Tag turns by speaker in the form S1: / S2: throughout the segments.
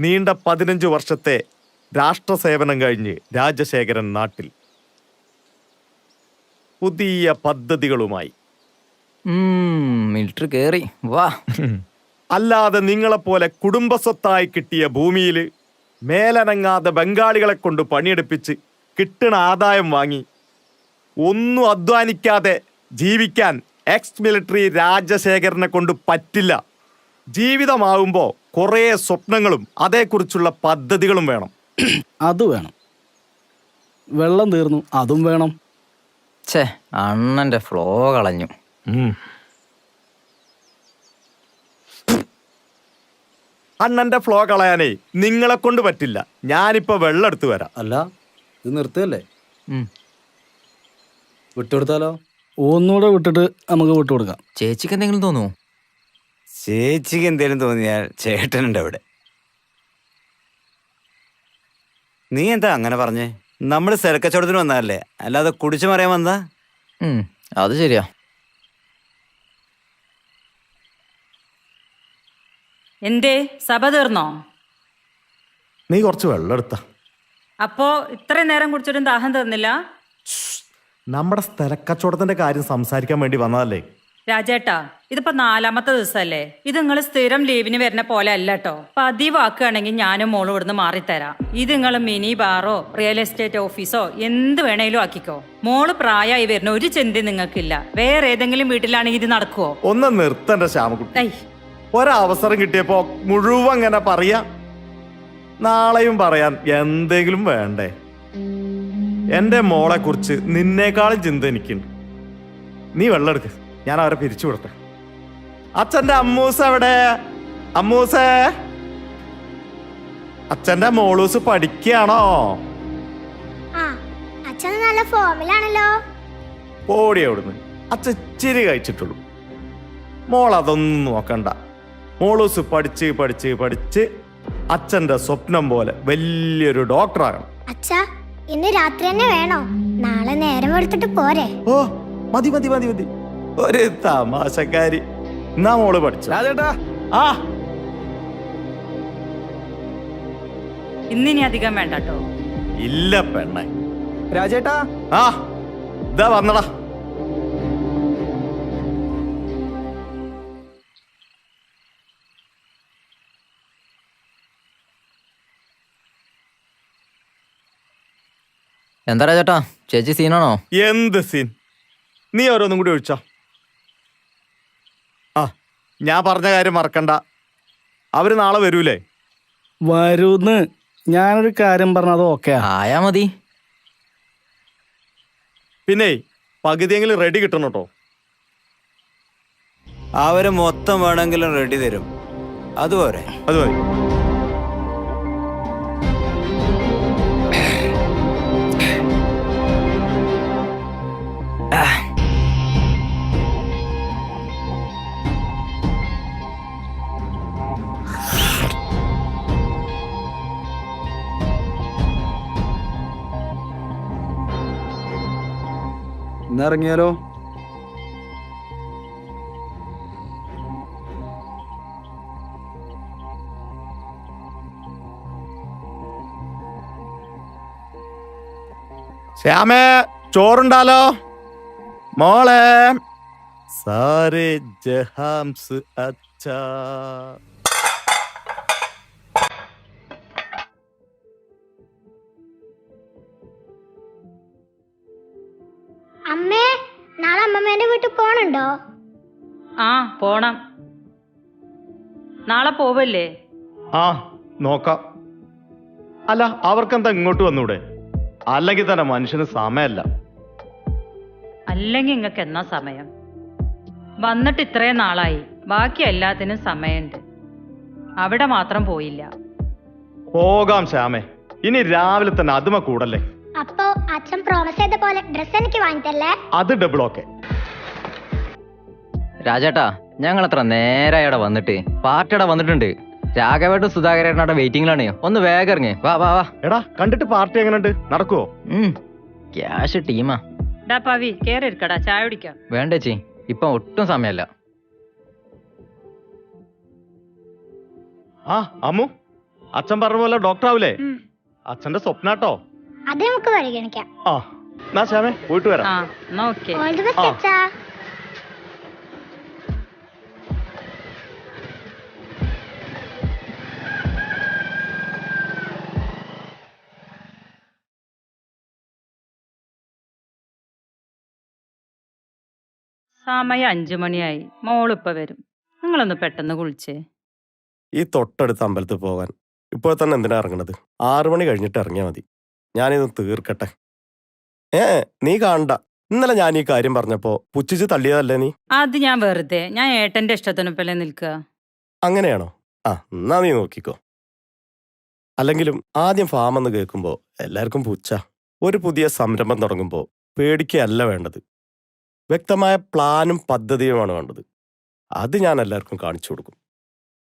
S1: നീണ്ട പതിനഞ്ച് വർഷത്തെ രാഷ്ട്രസേവനം കഴിഞ്ഞ് രാജശേഖരൻ നാട്ടിൽ. പുതിയ പദ്ധതികളുമായി.
S2: മിലിറ്ററി കേറി. വാ.
S1: അല്ലാതെ നിങ്ങളെപ്പോലെ കുടുംബസ്വത്തായി കിട്ടിയ ഭൂമിയിൽ മേലനങ്ങാതെ ബംഗാളികളെ കൊണ്ട് പണിയെടുപ്പിച്ച് കിട്ടണ ആദായം വാങ്ങി ഒന്നും അധ്വാനിക്കാതെ ജീവിക്കാൻ എക്സ് മിലിറ്ററി രാജശേഖരനെ കൊണ്ട് പറ്റില്ല. ജീവിതമാവുമ്പോൾ കുറേ സ്വപ്നങ്ങളും അതേക്കുറിച്ചുള്ള പദ്ധതികളും വേണം.
S3: അത് വേണം. വെള്ളം തീർന്നു അതും വേണം.
S2: ഛേ അണ്ണന്റെ ഫ്ലോ കളഞ്ഞു.
S1: അണ്ണന്റെ ഫ്ലോ കളയാനേ നിങ്ങളെ കൊണ്ട് പറ്റില്ല. ഞാനിപ്പോ വെള്ളം എടുത്തു വരാം.
S3: അല്ല ഇത് നിർത്തുകയല്ലേ
S2: ഉം.
S3: വിട്ടുകൊടുത്താലോ? ഒന്നുകൂടെ വിട്ടിട്ട് നമുക്ക് വിട്ടുകൊടുക്കാം.
S2: ചേച്ചിക്ക് എന്തെങ്കിലും തോന്നുന്നു
S4: ചേച്ചിക്ക് എന്തേലും തോന്നിയാൽ ചേട്ടനുണ്ട് അവിടെ. നീ എന്താ അങ്ങനെ പറഞ്ഞേ? നമ്മൾ സെലക്കച്ചവടത്തിന് വന്നതല്ലേ? അല്ലാതെ കുടിച്ചു മറിയാൻ വന്നാ
S2: ഉം, അത് ശരിയാ.
S5: എന്തേ സഭ തീർന്നോ?
S1: നീ കുറച്ച് വെള്ളം എടുത്ത.
S5: അപ്പോ ഇത്രയും നേരം കുടിച്ചിട്ടും ദാഹം തീർന്നില്ല?
S1: നമ്മുടെ സ്ഥലക്കച്ചവടത്തിന്റെ കാര്യം സംസാരിക്കാൻ വേണ്ടി വന്നതല്ലേ?
S5: രാജേട്ടാ ഇതിപ്പോ നാലാമത്തെ ദിവസമല്ലേ ഇത് നിങ്ങൾ സ്ഥിരം ലീവിന് വരുന്ന പോലെ അല്ല കേട്ടോ പതിവാക്കുകയാണെങ്കിൽ ഞാനും മോളും ഇവിടുന്ന് മാറിത്തരാം. ഇത് നിങ്ങൾ മിനി ബാറോ റിയൽ എസ്റ്റേറ്റ് ഓഫീസോ എന്ത് വേണേലും ആക്കിക്കോ. മോൾ പ്രായമായി വരുന്ന ഒരു ചിന്ത നിങ്ങൾക്കില്ല. വേറെ ഏതെങ്കിലും വീട്ടിലാണെങ്കിൽ ഇത് നടക്കുവോ?
S1: ഒന്ന് നിർത്തണ്ട ശ്യാമകുട്ടി ഒരവസരം കിട്ടിയപ്പോ മുഴുവൻ ഇങ്ങനെ പറയാ. നാളെയും പറയാൻ എന്തെങ്കിലും വേണ്ടേ? എന്റെ മോളെ കുറിച്ച് നിന്നേക്കാളും ചിന്ത എനിക്കുണ്ട്. നീ വെള്ളം എടുക്ക്. ഞാൻ അവരെ പിരിച്ചു കൊടുത്ത. അച്ഛന്റെ അമ്മൂസ് എവിടെ? അമ്മൂസേ? അച്ഛന്റെ മോളൂസ് പഠിക്കുകയാണോ?
S6: അച്ഛൻ നല്ല ഫോമിലാണല്ലോ.
S1: ഓടി അവിടുന്ന്. അച്ഛൻ ഇച്ചിരി കഴിച്ചിട്ടുള്ളൂ. മോൾ അതൊന്നും നോക്കണ്ട. മോളൂസ് പഠിച്ച് പഠിച്ച് പഠിച്ച് അച്ഛന്റെ സ്വപ്നം പോലെ വലിയൊരു ഡോക്ടറാകണം.
S6: അച്ഛാ ഇന്ന് രാത്രി തന്നെ വേണോ? നാളെ നേരം എടുത്തിട്ട് പോരെ.
S1: ഓ മതി മതി മതി മതി. ഒരു തമാശക്കാരി. എന്നാ മോൾ പഠിച്ചു?
S3: രാജേട്ടാ
S1: ആ.
S5: ഇന്നിനി അധികം വേണ്ട കേട്ടോ
S1: ഇല്ല പെണ്ണെ.
S3: രാജേട്ടാ.
S1: ആ ഇതാ വന്നടാ.
S2: എന്താ രാജേട്ടാ? ചേച്ചി സീനാണോ?
S1: എന്ത് സീൻ? നീ ഓരോന്നും കൂടി ഒഴിച്ചോ. ഞാൻ പറഞ്ഞ കാര്യം മറക്കണ്ട. അവർ നാളെ വരൂലേ?
S3: വരൂന്ന്. ഞാനൊരു കാര്യം പറഞ്ഞത് ഓക്കെ
S2: ആയാ മതി.
S1: പിന്നെ പകുതിയെങ്കിലും റെഡി കിട്ടണം കേട്ടോ
S4: അവർ മൊത്തം വേണമെങ്കിലും റെഡി തരും. അതുപോലെ
S1: അത്
S3: ഇന്നിറങ്ങിയാലോ?
S1: ശ്യാമേ ചോറുണ്ടാലോ? മോളെ. സാരേ ജഹാംസ് അച്ഛാ.
S6: അമ്മമ്മേന്റെ വീട്ടിൽ പോണുണ്ടോ?
S5: ആ പോണം. നാളെ പോവല്ലേ?
S1: ആ നോക്കാം. അല്ല അവർക്കെന്താ ഇങ്ങോട്ട് വന്നൂടെ? അല്ലെങ്കിൽ തന്നെ മനുഷ്യന് സമയമല്ല
S5: അല്ലെങ്കിൽ നിങ്ങൾക്ക് എന്നാ സമയം? വന്നിട്ട് ഇത്രയും നാളായി. ബാക്കി എല്ലാത്തിനും സമയമുണ്ട്. അവിടെ മാത്രം പോയില്ല.
S1: പോകാം ശ്യാമേ. ഇനി രാവിലെ തന്നെ അതുമ കൂടല്ലേ?
S6: അപ്പോ അച്ഛൻ പ്രോമിസ് ചെയ്ത പോലെ ഡ്രസ് എനിക്ക് വാങ്ങിത്തല്ലേ
S1: അത് ഡബിൾ ഓക്കെ
S2: രാജേട്ടാ ഞങ്ങൾ അത്ര നേരായി അവിടെ വന്നിട്ട്. പാർട്ടി അവിടെ വന്നിട്ടുണ്ട്. രാഘവേട്ടും സുധാകരേട്ടനോടെ വെയിറ്റിംഗിലാണ് ഒന്ന് വേഗം ഇറങ്ങി വാ വാ വാ.
S1: എടാ കണ്ടിട്ട് പാർട്ടി എങ്ങനെയുണ്ട് നടക്കുവോ?
S2: ക്യാഷ് ടീമാ.
S5: ഡാ പവി കേറി ഇരിക്കടാ ചായ കുടിക്കാം.
S2: വേണ്ട ചേച്ചി ഇപ്പൊ ഒട്ടും സമയമല്ല.
S1: ആ അമ്മു അച്ഛൻ പറഞ്ഞ പോലെ ഡോക്ടർ ആവൂലേ അച്ഛന്റെ സ്വപ്നാട്ടോ?
S6: അത് നമുക്ക് പരിഗണിക്കാം.
S1: ആ എന്നാ ശ്യാമേ പോയിട്ട് വരാം.
S5: ആ എന്നാ ഓക്കെ.
S6: ഓൾ ദി ബെസ്റ്റ് അച്ഛാ.
S5: സമയം അഞ്ചു മണിയായി. മോളിപ്പ വരും. നിങ്ങളൊന്ന് പെട്ടെന്ന് കുളിച്ചേ.
S7: ഈ തൊട്ടടുത്ത അമ്പലത്തിൽ പോകാൻ ഇപ്പോൾ തന്നെ എന്തിനാ ഇറങ്ങണത്? ആറു മണി കഴിഞ്ഞിട്ട് ഇറങ്ങിയാൽ മതി. ഞാനിത് തീർക്കട്ടെ. ഏ നീ കാണണ്ട. ഇന്നലെ ഞാൻ ഈ കാര്യം പറഞ്ഞപ്പോ പുച്ഛിച്ച് തള്ളിയതല്ലേ നീ?
S5: അത് ഞാൻ വെറുതെ. ഞാൻ ഏട്ടന്റെ ഇഷ്ടത്തിനൊപ്പല്ലേ നിൽക്കുക.
S7: അങ്ങനെയാണോ? ആ എന്നാ നീ നോക്കിക്കോ. അല്ലെങ്കിലും ആദ്യം ഫാം എന്ന് കേൾക്കുമ്പോൾ എല്ലാവർക്കും പുച്ഛ. ഒരു പുതിയ സംരംഭം തുടങ്ങുമ്പോൾ പേടിക്കുകയല്ല വേണ്ടത്. വ്യക്തമായ പ്ലാനും പദ്ധതിയുമാണ് വേണ്ടത് അത് ഞാൻ എല്ലാവർക്കും കാണിച്ചു കൊടുക്കും.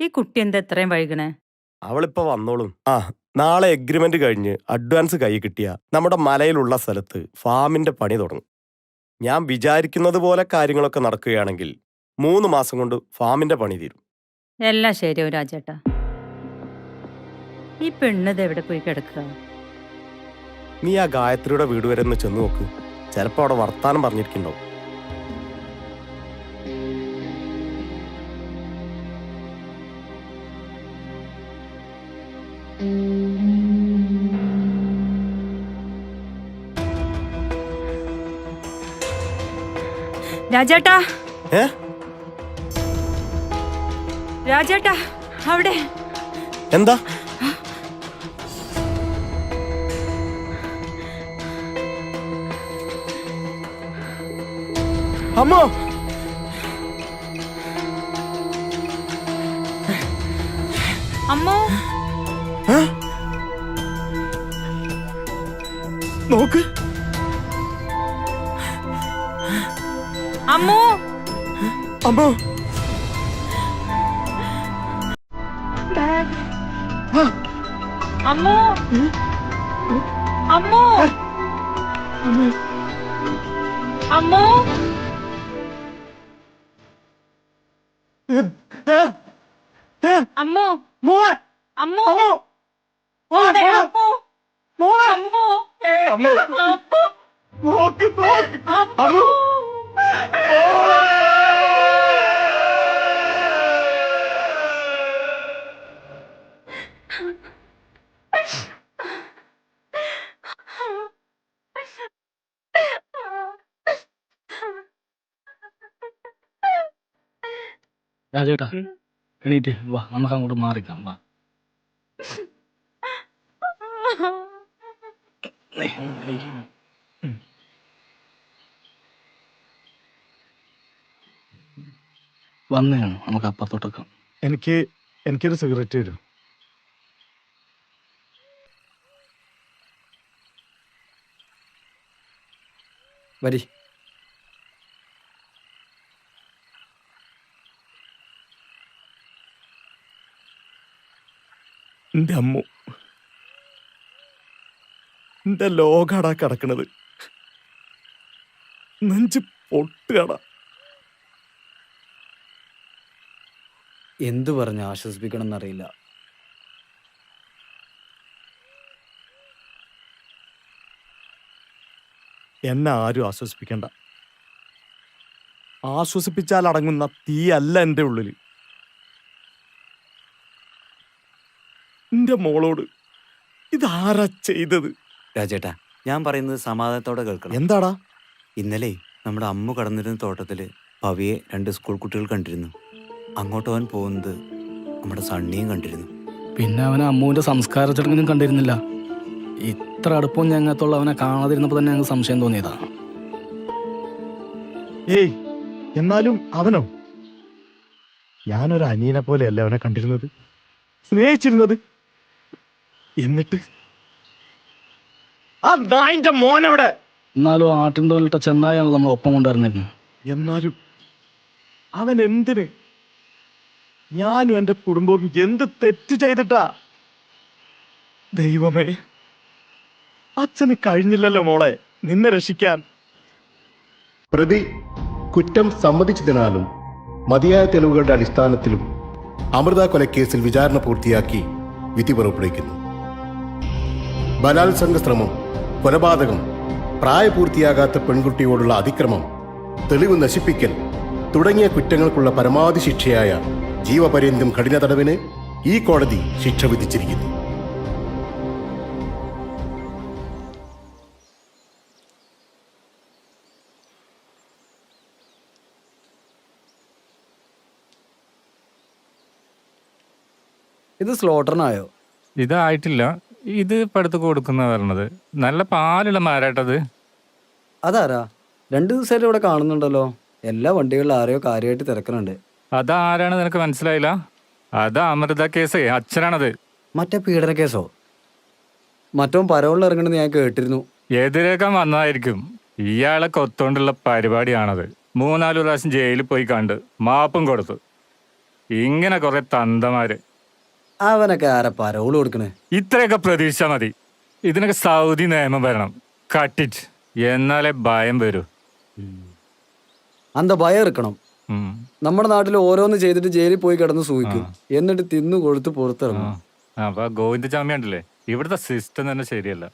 S5: ഈ കുട്ടി എന്താ എത്രയും വൈകണേ?
S7: അവളിപ്പോ വന്നോളും. ആ നാളെ എഗ്രിമെന്റ് കഴിഞ്ഞ് അഡ്വാൻസ് കൈ കിട്ടിയ നമ്മുടെ മലയിലുള്ള സ്ഥലത്ത് ഫാമിന്റെ പണി തുടങ്ങും. ഞാൻ വിചാരിക്കുന്നത് പോലെ കാര്യങ്ങളൊക്കെ നടക്കുകയാണെങ്കിൽ മൂന്ന് മാസം കൊണ്ട് ഫാമിന്റെ പണി തീരും.
S5: എല്ലാം ശരി രാജേട്ടാ. ഈ പെണ്ണത് എവിടെ പോയി കിടക്കുക?
S7: നീ ആ ഗായത്രിയുടെ വീട് വരെ ഒന്ന് ചെന്ന് നോക്ക്. ചിലപ്പോ അവിടെ വർത്താനം പറഞ്ഞിരിക്കുന്നുണ്ടാവും.
S5: രാജേട്ടാ. രാജാട്ടാ അവിടെ.
S7: എന്താ? അമ്മോ.
S5: അമ്മോ.
S7: നോക്ക്. 바보.
S5: 안무. 안무. 안무. 안무. 뭐? 안무. 안무. 와, 내 안무. 뭐? 안무. 안무. 안무. 뭐? 안무. 안무.
S3: രാജേട്ടാ എണീറ്റ് വാ നമുക്ക് അങ്ങോട്ട് മാറിക്കാം വാ. വന്നെയാണ് നമുക്ക് അപ്പുറത്തോട്ടൊക്കെ.
S1: എനിക്ക് എനിക്കൊരു സിഗരറ്റ് തരും.
S4: വരി
S1: എന്റെ അമ്മു. എന്റെ ലോകാടാ കിടക്കണത്. നെഞ്ച് പൊട്ടുകട.
S4: എന്തു പറഞ്ഞ് ആശ്വസിപ്പിക്കണം എന്നറിയില്ല
S1: എന്നെ ആരും ആശ്വസിപ്പിക്കണ്ട. ആശ്വസിപ്പിച്ചാൽ അടങ്ങുന്ന തീയല്ല എന്റെ ഉള്ളിൽ എന്റെ മോളോട് ഇതാരാ ചെയ്തത്?
S4: രാജേട്ടാ ഞാൻ പറയുന്നത് സമാധാനത്തോടെ കേൾക്കണം.
S1: എന്താടാ?
S4: ഇന്നലെ നമ്മുടെ അമ്മ കടന്നിരുന്ന തോട്ടത്തിൽ പവിയെ രണ്ട് സ്കൂൾ കുട്ടികൾ കണ്ടിരുന്നു. അങ്ങോട്ട് അവൻ പോകുന്നത് നമ്മുടെ സണ്ണിയും കണ്ടിരുന്നു.
S3: പിന്നെ അവൻ അമ്മുവിന്റെ സംസ്കാര ചടങ്ങിനും കണ്ടിരുന്നില്ല. ഇത്ര അടുപ്പം ഞങ്ങത്തുള്ള അവനെ കാണാതിരുന്നപ്പോൾ തന്നെ ഞങ്ങൾക്ക് സംശയം തോന്നിയതാ.
S1: ഏയ് എന്നാലും അവനോ? ഞാനൊരു അനിയനെ പോലെയല്ല അവനെ കണ്ടിരുന്നത്? സ്നേഹിച്ചിരുന്നത്? എന്നിട്ട്? ആ നായിന്റെ മോനവിടെ
S3: എന്നാലും ആട്ടിൻ തോലിട്ട ചെന്നായാണ് നമ്മൾ ഒപ്പം കൊണ്ടുവരുന്നിരുന്നു
S1: എന്നാലും അവൻ എന്തിന്? ഞാനും എന്റെ കുടുംബവും എന്ത് തെറ്റ് ചെയ്തിട്ടാ? ദൈവമേ. അച്ഛന് കഴിഞ്ഞില്ലല്ലോ മോളെ. നിന്നെ രക്ഷിക്കാൻ.
S8: പ്രതി കുറ്റം സമ്മതിച്ചതിനാലും മതിയായ തെളിവുകളുടെ അടിസ്ഥാനത്തിലും അമൃത കൊലക്കേസിൽ വിചാരണ പൂർത്തിയാക്കി വിധി പുറപ്പെടുവിക്കുന്നു. ബലാത്സംഗ ശ്രമം കൊലപാതകം പ്രായപൂർത്തിയാകാത്ത പെൺകുട്ടിയോടുള്ള അതിക്രമം തെളിവ് നശിപ്പിക്കൽ തുടങ്ങിയ കുറ്റങ്ങൾക്കുള്ള പരമാവധി ശിക്ഷയായ ജീവപര്യന്തം കഠിന തടവിന് ഈ കോടതി ശിക്ഷ വിധിച്ചിരിക്കുന്നു.
S3: ഇത് സ്ലോട്ടറിനായോ?
S9: ഇതായിട്ടില്ല. ഇത് ഇപ്പം അടുത്ത് കൊടുക്കുന്ന പറഞ്ഞത് നല്ല പാലുള്ള മാരാട്ടത്.
S3: അതാരാ? രണ്ടു ദിവസമായിട്ട് ഇവിടെ കാണുന്നുണ്ടല്ലോ. എല്ലാ വണ്ടികളിലും ആരെയോ കാര്യമായിട്ട് തിരക്കുന്നുണ്ട്
S9: അതാരാണ് നിനക്ക് മനസ്സിലായില്ല? അത് അമൃത കേസേ അച്ഛനാണത്.
S3: മറ്റേ പീഡന കേസോ? മറ്റോ പരവുള്ള ഇറങ്ങണമെന്ന് ഞാൻ കേട്ടിരുന്നു.
S9: എതിരേക്കാൻ വന്നതായിരിക്കും. ഇയാളെ കൊത്തോണ്ടുള്ള പരിപാടിയാണത്. മൂന്നാൽ പ്രാവശ്യം ജയിലിൽ പോയി കണ്ട് മാപ്പും കൊടുത്തു. ഇങ്ങനെ കുറെ തന്തമാര്.
S3: അവനൊക്കെ ആരാ പരോൾ കൊടുക്കണേ?
S9: ഇത്രയൊക്കെ പ്രതീക്ഷ മതി. ഇതിനൊക്കെ സൗദി നിയമം വരണം. കട്ടിറ്റ് എന്നാലേ ഭയം വരൂ.
S3: അന്ത ഭയം ഇറക്കണം നമ്മുടെ നാട്ടിൽ ഓരോന്ന് ചെയ്തിട്ട് ജയിലിൽ പോയി കിടന്ന് സൂഹിക്കും എന്നിട്ട് തിന്നു
S9: കൊടുത്ത്.
S3: പുറത്തിറങ്ങും.
S9: അപ്പൊ ഗോവിന്ദചാമി ഉണ്ടല്ലേ? ഇവിടുത്തെ സിസ്റ്റം തന്നെ ശരിയല്ല.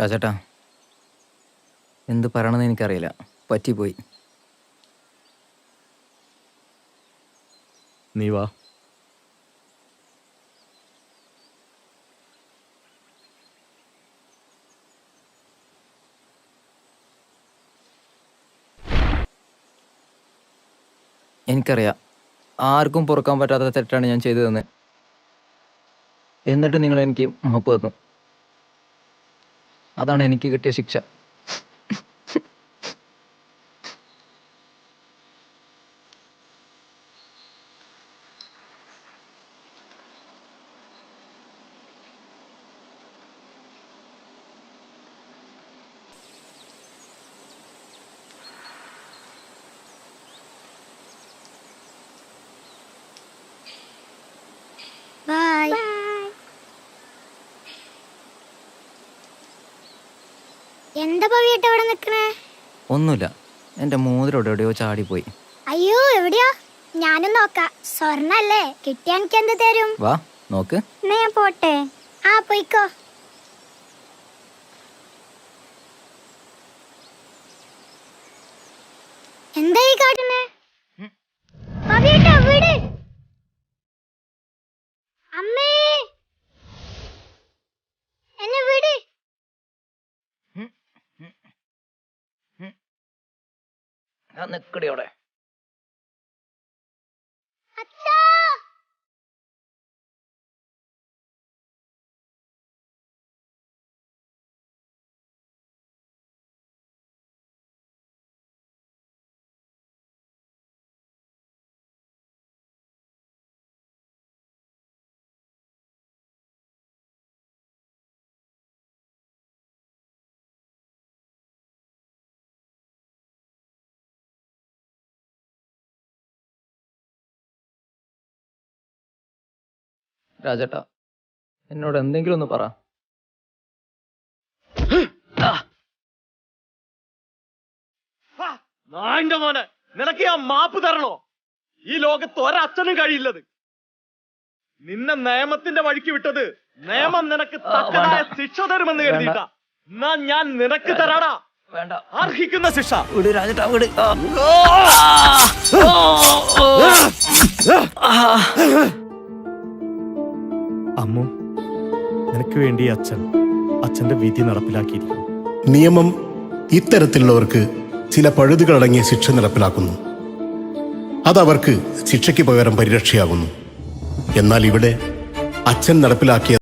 S2: രാജേട്ടാ എന്ത് പറയണമെന്ന് എനിക്കറിയില്ല. പറ്റിപ്പോയി.
S1: നീ വാ.
S2: എനിക്കറിയാം. ആർക്കും പൊറുക്കാൻ പറ്റാത്ത തെറ്റാണ് ഞാൻ ചെയ്തതെന്ന്. എന്നിട്ട് നിങ്ങൾ എനിക്ക് മാപ്പ് തന്നു. അതാണ് എനിക്ക് കിട്ടിയ ശിക്ഷ.
S6: എന്താ പവിയേട്ട അവിടെ നിക്കണേ
S2: ഒന്നുമില്ല. എന്റെ മോതിരോട് എവിടെയോ ചാടിപ്പോയി.
S6: അയ്യോ എവിടെയാ? ഞാനും നോക്കാം. സ്വർണല്ലേ? കിട്ടിയാ എനിക്ക് എന്ത് തരും?
S2: വാ നോക്ക്.
S6: എന്നാ ഞാൻ പോട്ടെ. ആ പോയിക്കോ. എന്താ ഈ കാട്ടുന്നേ പവിയേട്ടാ വീട്. അമ്മേ. എന്നെ വീട്.
S2: നിക്കടി അവിടെ. രാജേട്ടാ എന്നോട് എന്തെങ്കിലും ഒന്ന് പറ.
S1: നായന്റെ മോനെ നിനക്ക് ഞാൻ മാപ്പ് തരണോ? ഈ ലോകത്ത് ഒരച്ഛനും കഴിയില്ലത്. നിന്നെ നിയമത്തിന്റെ വഴിക്ക് വിട്ടത് നിയമം നിനക്ക് തക്കതായ ശിക്ഷ തരുമെന്ന് കരുതിയിട്ടാ. എന്നാ ഞാൻ നിനക്ക് തരാടാ.
S2: വേണ്ട.
S1: അർഹിക്കുന്ന ശിക്ഷ.
S2: വിട് രാജേട്ടാ വിട്.
S1: അമ്മു നിനക്ക് വേണ്ടി അച്ഛൻ അച്ഛന്റെ വിധി നടപ്പിലാക്കിയിരിക്കുന്നു.
S8: നിയമം ഇത്തരത്തിലുള്ളവർക്ക് ചില പഴുതുകളടങ്ങിയ ശിക്ഷ നടപ്പിലാക്കുന്നു. അതവർക്ക് ശിക്ഷയ്ക്ക് പകരം പരിരക്ഷയാകുന്നു. എന്നാൽ ഇവിടെ അച്ഛൻ നടപ്പിലാക്കിയ